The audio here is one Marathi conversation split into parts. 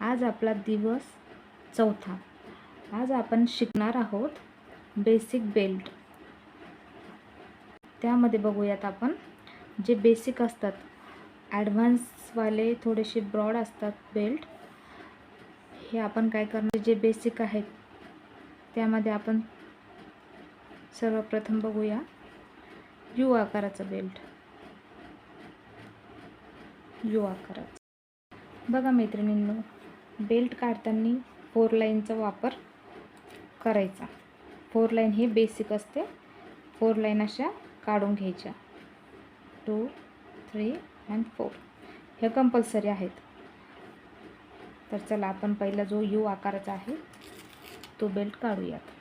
आज आपला दिवस चौथा. आज आपण शिकणार आहोत बेसिक बेल्ट त्यामध्ये बघूयात आपण. जे बेसिक असतात ॲडव्हान्सवाले थोडेसे ब्रॉड असतात बेल्ट हे आपण काय करणार? जे बेसिक आहेत त्यामध्ये आपण सर्वप्रथम बघूया यू आकाराचा बेल्ट यू आकाराचा. बघा मैत्रिणींनो बेल्ट काढताना फोर लाईनचा वापर करायचा. फोर लाईन हे बेसिक असते. फोर लाईन अशा काढून घ्यायच्या. Two three and four. हे कंपल्सरी आहेत. तर चला आपण पहिला जो यू आकाराचा आहे तो बेल्ट काढूयात.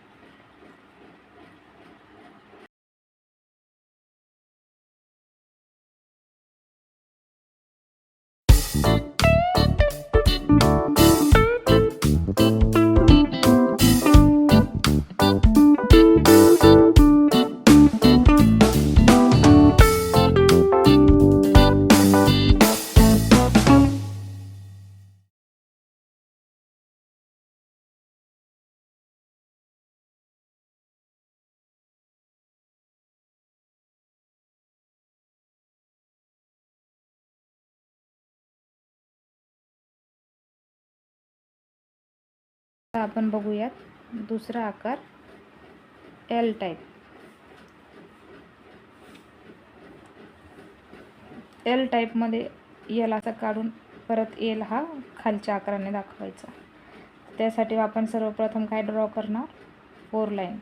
आपण बघूयात दुसरा आकार एल टाईप एल टाईपमध्ये एल असा काढून परत एल हा खालच्या आकाराने दाखवायचा. त्यासाठी आपण सर्वप्रथम काय ड्रॉ करणार? फोर लाईन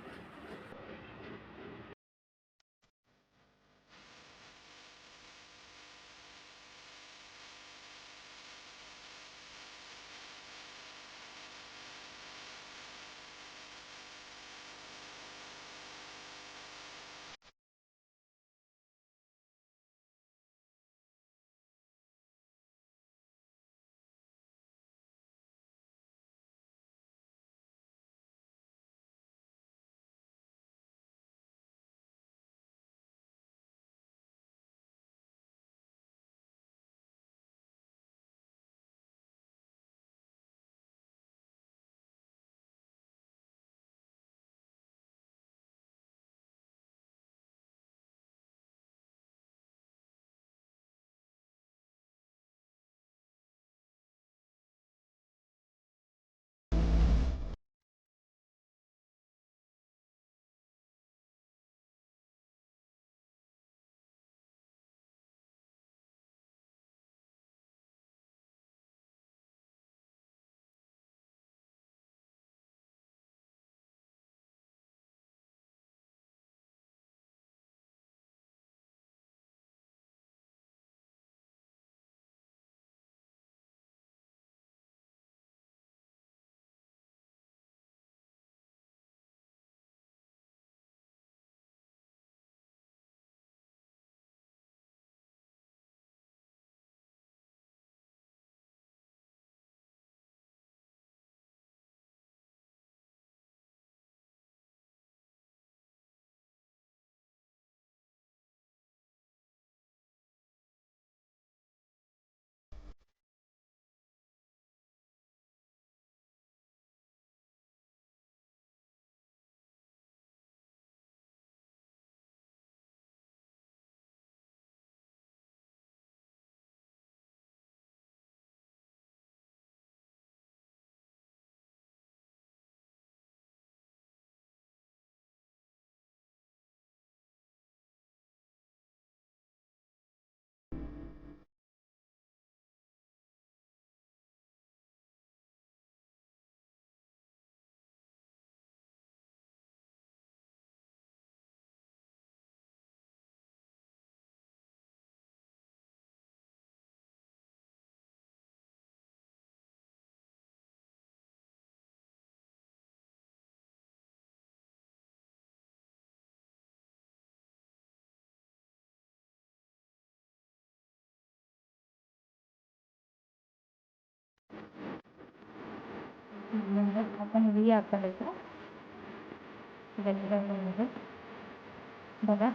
आपण व्ही आकाराचा बघा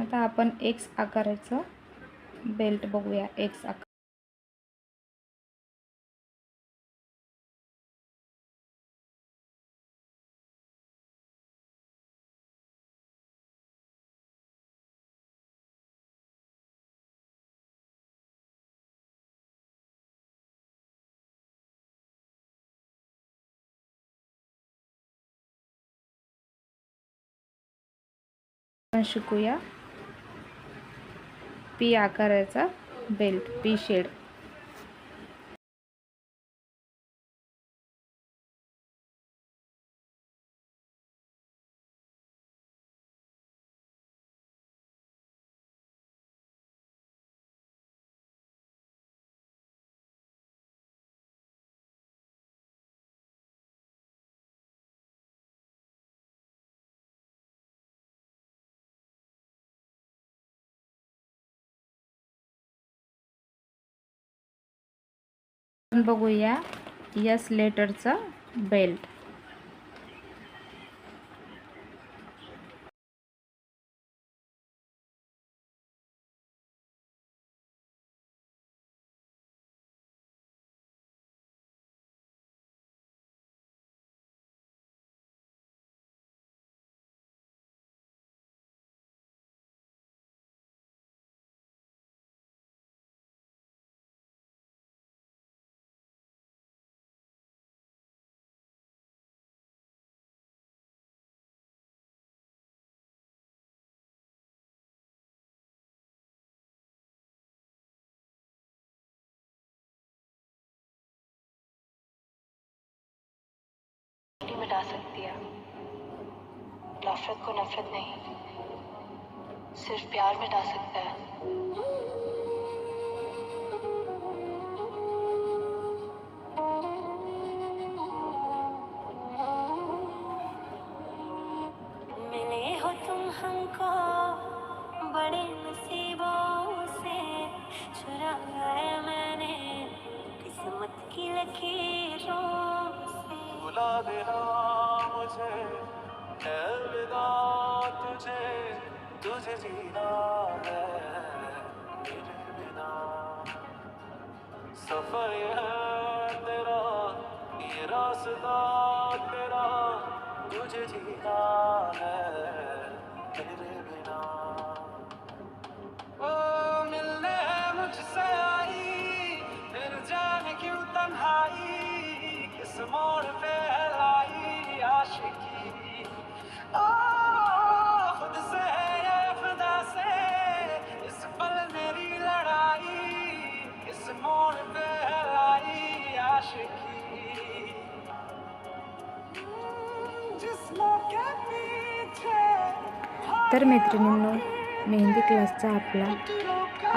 आता आपण एक्स आकाराचं बेल्ट बघूया. एक्स आकार शिकूया. पी आकाराचा बेल्ट पी शेड. बघूया यस लेटरचं बेल्ट. मिटा सकती है। नफरत को नफरत नहीं। सिर्फ़ प्यार मिटा सकता है। हमको बड़े नसीबों से। चुराया मैंने किस्मत की लकीरों से बुला देना मुझे अलविदा तुझे तुझे जीना है मेरे बिना। सफर है तेरा ये रास्ता तेरा तुझे जीना है। तर मैत्रिणींनो मेहंदी क्लासचा आपला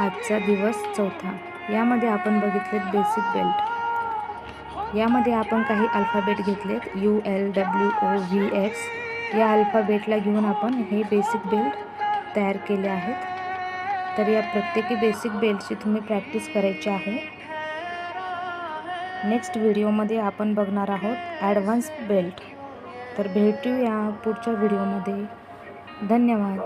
आजचा दिवस चौथा. यामध्ये आपण बघितलेत बेसिक बेल्ट यामध्ये आपण काही अल्फाबेट घेतलेत U L W O V X या अल्फाबेटला घेऊन आपण हे बेसिक बेल्ट तयार केले आहेत. तर या प्रत्येकी बेसिक बेल्टची तुम्ही प्रॅक्टिस करायची आहे. नेक्स्ट व्हिडिओमध्ये आपण बघणार आहोत ॲडव्हान्स बेल्ट तर भेटूया पुढच्या व्हिडिओमध्ये धन्यवाद.